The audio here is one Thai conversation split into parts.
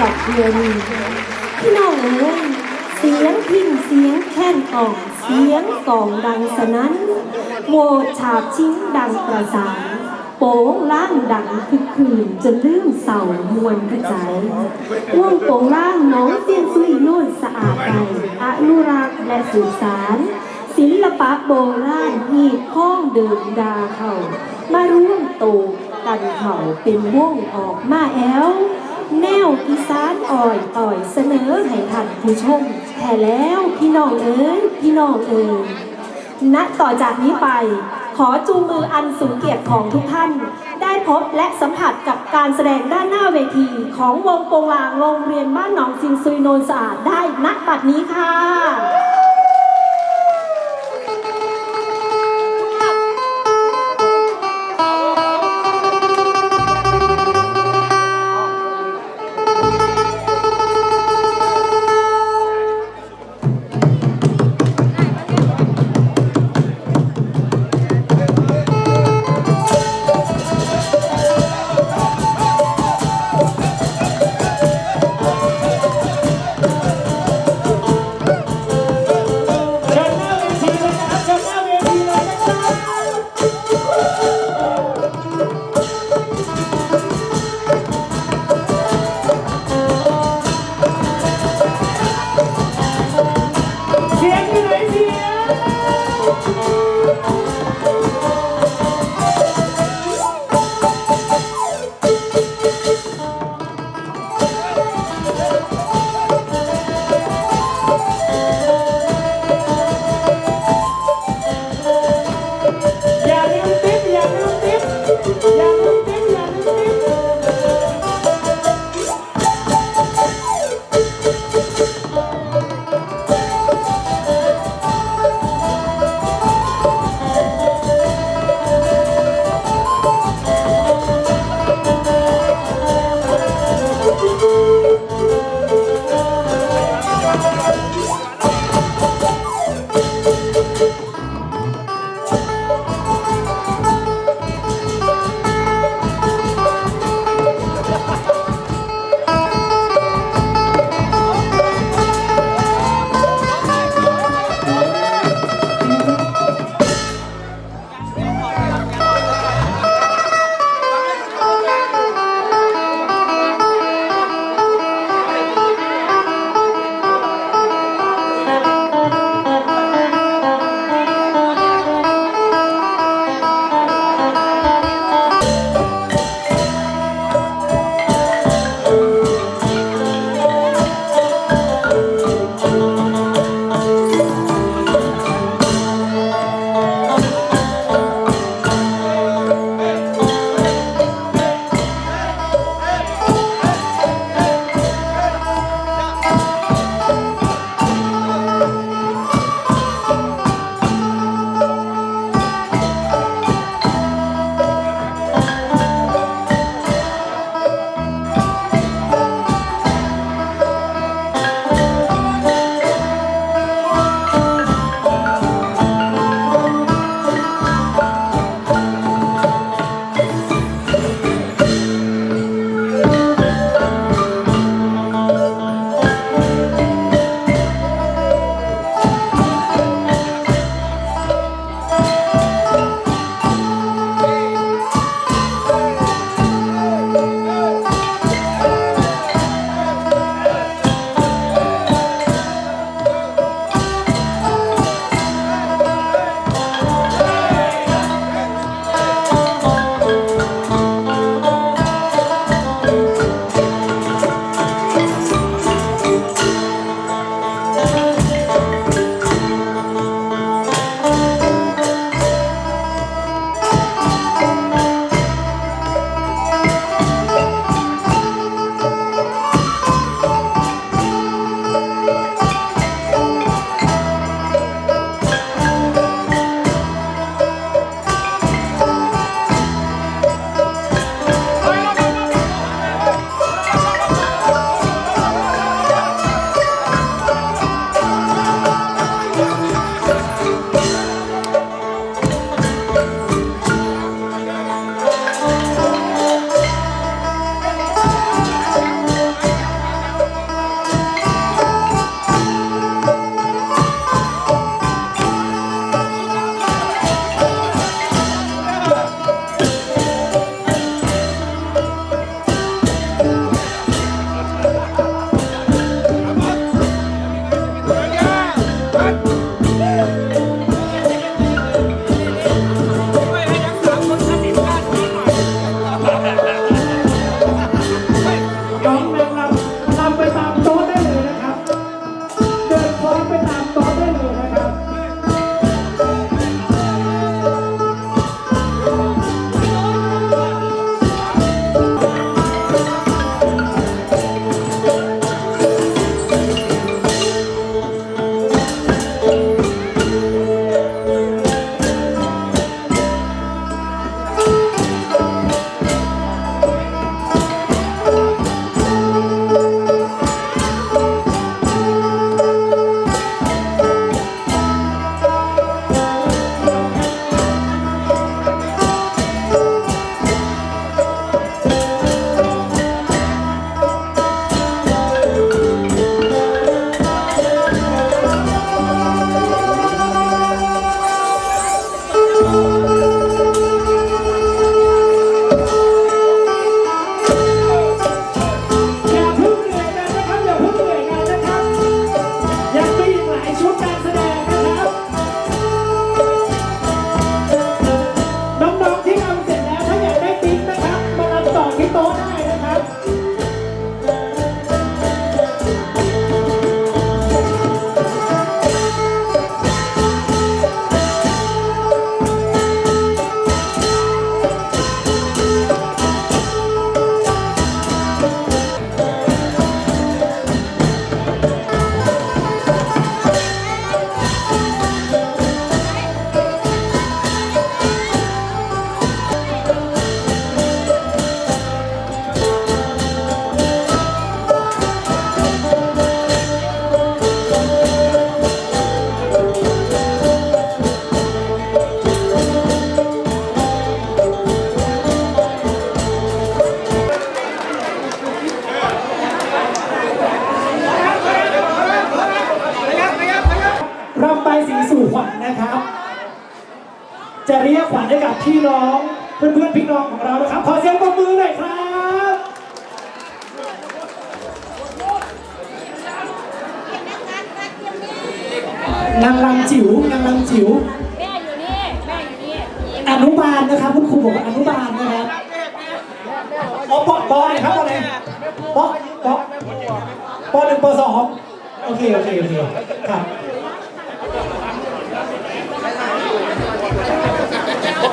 ดอกเดียวนี้พี่น้องเอ้ยเสียงพินเสียงแค้นกล่องเสียงกล่องดังสนั้นโวฉาบชิ้งดังประสานโป๋งล่างดังคึกคืนจนลืมเศร้ามวนกระจายว่วงโป่งล่างน้องเสียนซุยโน่นสะอาดใจอนุรักษ์และสื่อสารศิลปะโบราณหีดข้องเดินดาเขามาร่วมโตกันเขาเป็นวงออกมาแอล แนวอีสานอ่อยต่อยเสนอให้ท่านผู้ชมแท้แล้วพี่น้องเอ๋ยพี่น้องเอ๋ยณต่อจากนี้ไป ขอจูงมืออันสูงเกียรติของทุกท่าน ได้พบและสัมผัสกับการแสดงด้านหน้าเวที ของวงโปงลางโรงเรียนบ้านหนองซิงซุยโนนสะอาดได้ณบัดนี้ค่ะ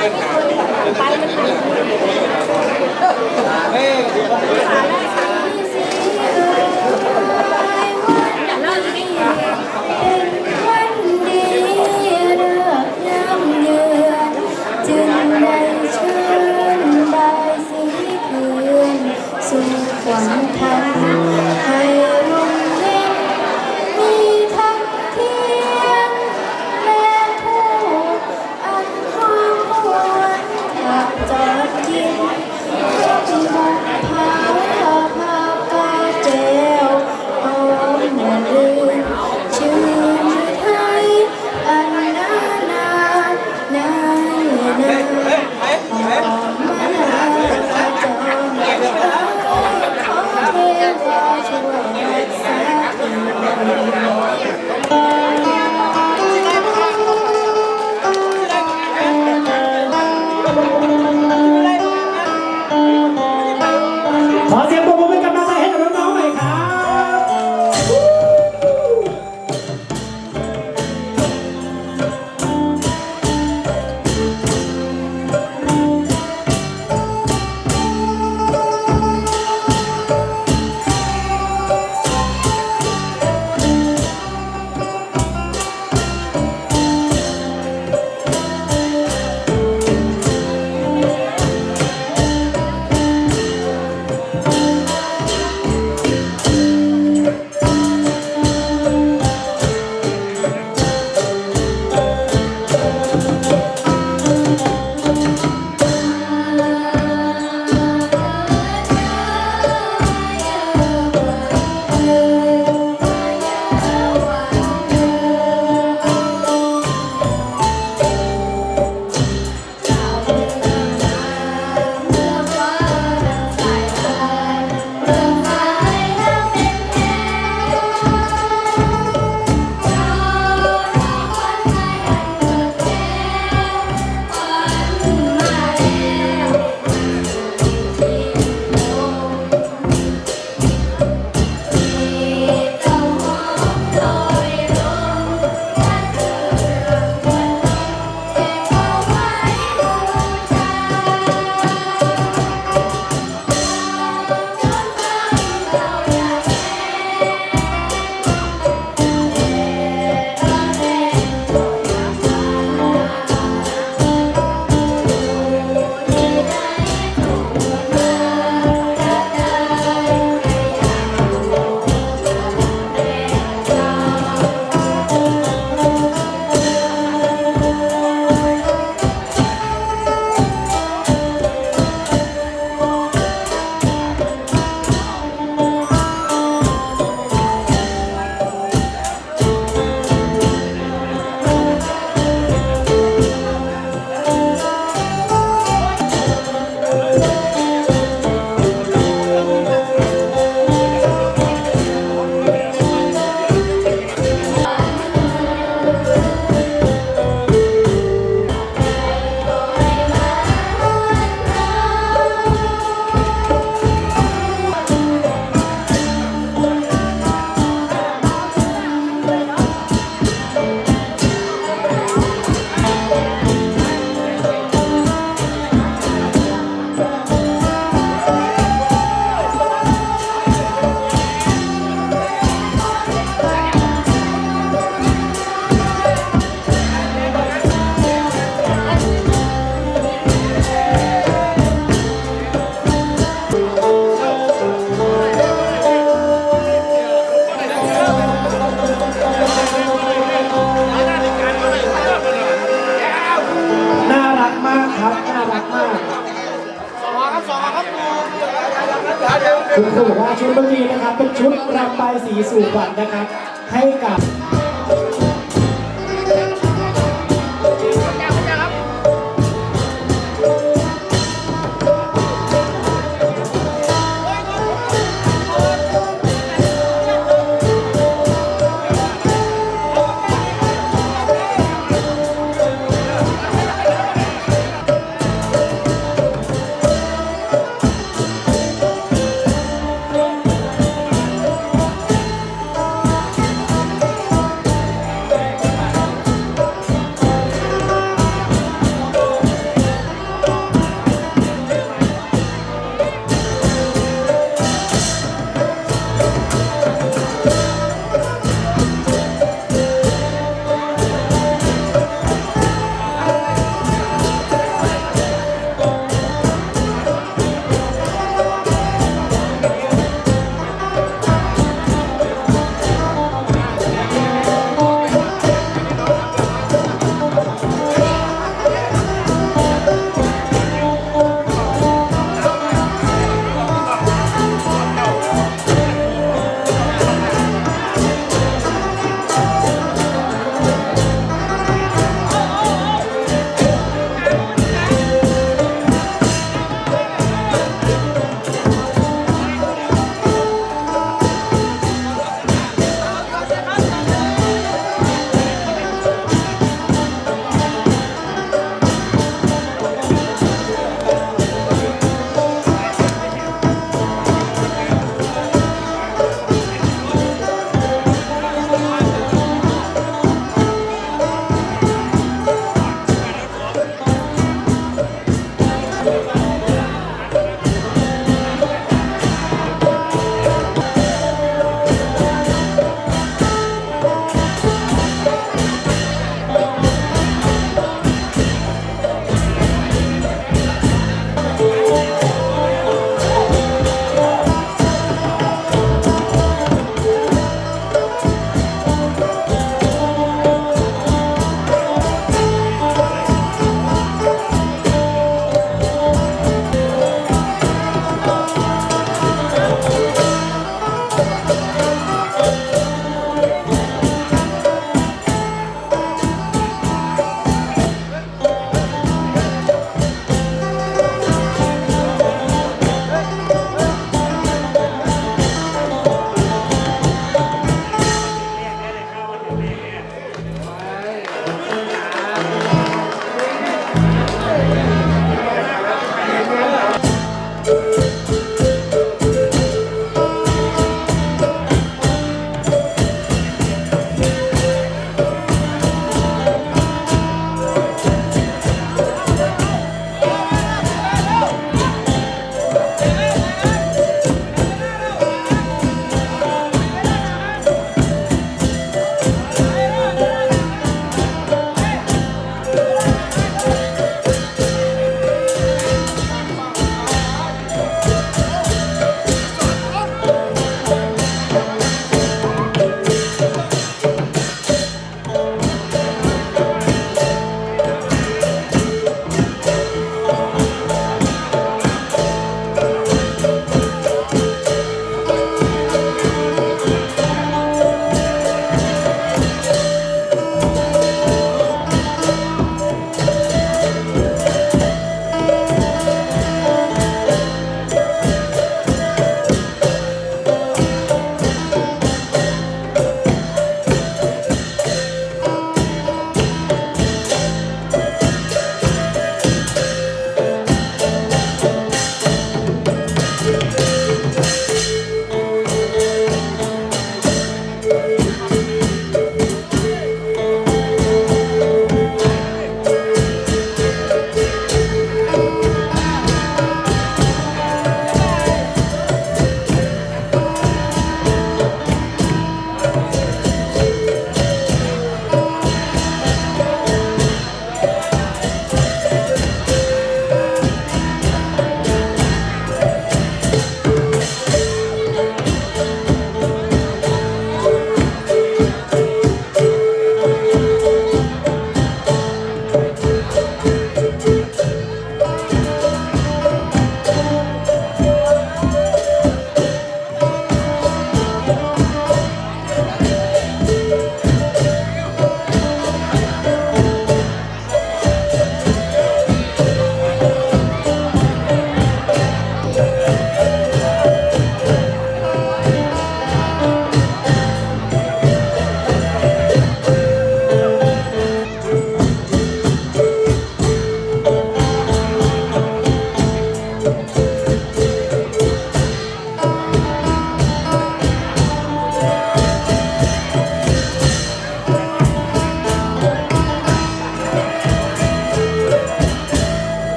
เรา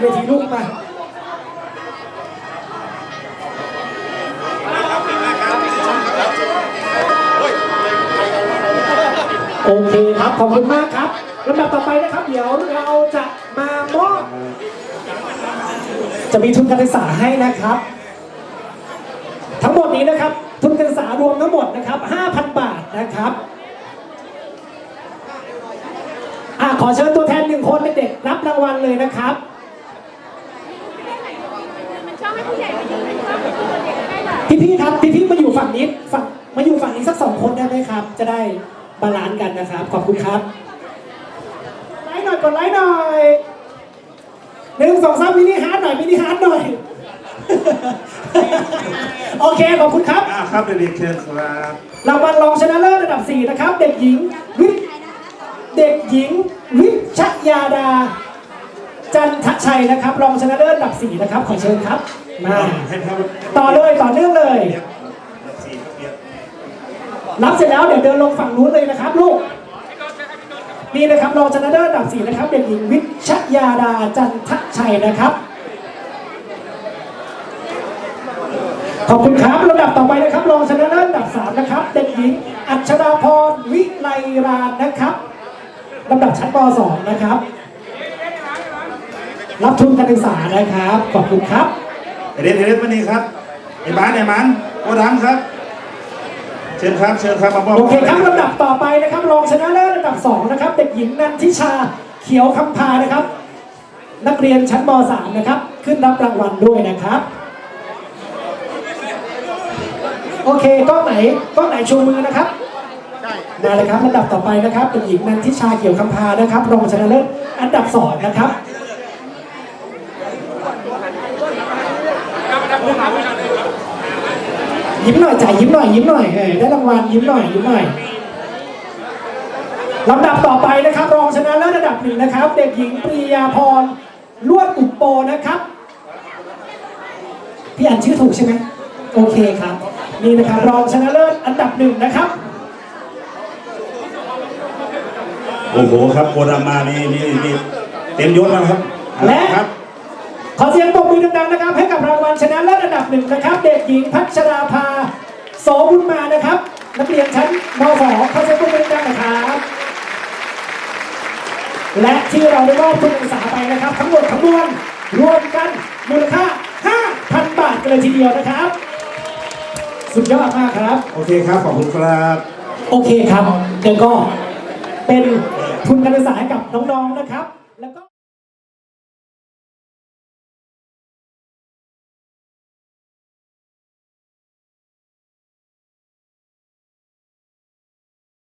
เวทีลูกมาโอเคครับ ขอบคุณมากครับลำดับต่อไปนะครับ เดี๋ยวเราจะมามอบจะมีทุนการศึกษาให้นะครับ ทั้งหมดนี้นะครับ ทุนการศึกษารวมทั้งหมดนะครับ 5,000 บาทนะครับอะขอเชิญตัวแทนหนึ่งคนเป็นเด็กรับรางวัลเลยนะครับ มันชอบให้ผู้ใหญ่มายืนชอบให้ผู้เด็กได้แบบพี่ๆครับพี่ๆมาอยู่ฝั่งนี้ฝั่งมาอยู่ฝั่งนี้สักสองคนได้ไหมครับ จะได้บาลานซ์กันนะครับ ขอบคุณครับไลค์หน่อยกดไลค์หน่อยหนึ่งสองสามมินิฮาร์ดหน่อยมินิฮาร์ดหน่อยโอเคขอบคุณครับอ่าครับเด็กๆเชิญครับรางวัลรองชนะเลิศระดับ 4 นะครับ เด็กหญิงวิเด็กหญิงวิชยาดา จันทชัยนะครับ รองชนะเลิศระดับ4นะครับ ขอเชิญครับ มาให้ครับต่อเลยต่อเนื่องเลยสี่ครับเปียกรับเสร็จแล้วเดี๋ยวเดินลงฝั่งนู้นเลยนะครับลูกนี่นะครับรองชนะเลิศระดับ4นะครับ เด็กหญิงวิชยาดาจันทชัยนะครับ ขอบคุณครับลำดับต่อไปนะครับ รองชนะเลิศอันดับ3นะครับ เด็กหญิงอัชราพรวิไลรานนะครับลำดับชั้นป .2 นะครับ รับทุนการศึกษานะครับ ขอบคุณครับเด็กๆเด็กๆมานี่ครับไอ้บ้านไอ้มันโอดังครับ เชิญครับ เชิญครับมาบอกโอเคครับลำดับต่อไปนะครับ รองชนะเลิศอันดับ2นะครับ เด็กหญิงนันทิชาเขียวคำพานะครับ นักเรียนชั้นม .3 นะครับ ขึ้นรับรางวัลด้วยนะครับโอเคกล้องไหนกล้องไหนชูมือนะครับมาเลยครับลำดับต่อไปนะครับเด็กหญิงนันทิชาเขียวคำพานะครับ รองชนะเลิศอันดับสองนะครับ ยิ้มหน่อยจ่ายยิ้มหน่อยยิ้มหน่อยเออได้รางวัลยิ้มหน่อยยิ้มหน่อยลำดับต่อไปนะครับ รองชนะเลิศระดับหนึ่งนะครับ เด็กหญิงปรียาพรลวดอุปโปนะครับพี่อ่านชื่อถูกใช่ไหมโอเคครับ นี่นะครับรองชนะเลิศอันดับหนึ่งนะครับ โอ้โหครับโคดามานี่นี่นี่เต็มยศแล้วนะครับและ ครับ ขอเสียงปรบมือดังๆนะครับ ให้กับรางวัลชนะเลิศอันดับหนึ่งนะครับ เด็กหญิงพัชราภาโสบุญมานะครับ นักเรียนชั้นม .2 ขอเสียงปรบมือดังๆนะครับและที่เราได้มอบทุนการศึกษาไปนะครับ ทั้งหมดทั้งมวลรวมกันมูลค่า 5,000 บาทกันเลยทีเดียวนะครับ สุดยอดมากครับ โอเคครับ ขอบคุณครับ โอเคครับเดี๋ยวก็เป็นทุนการศึกษาให้กับน้องๆนะครับแล้วก็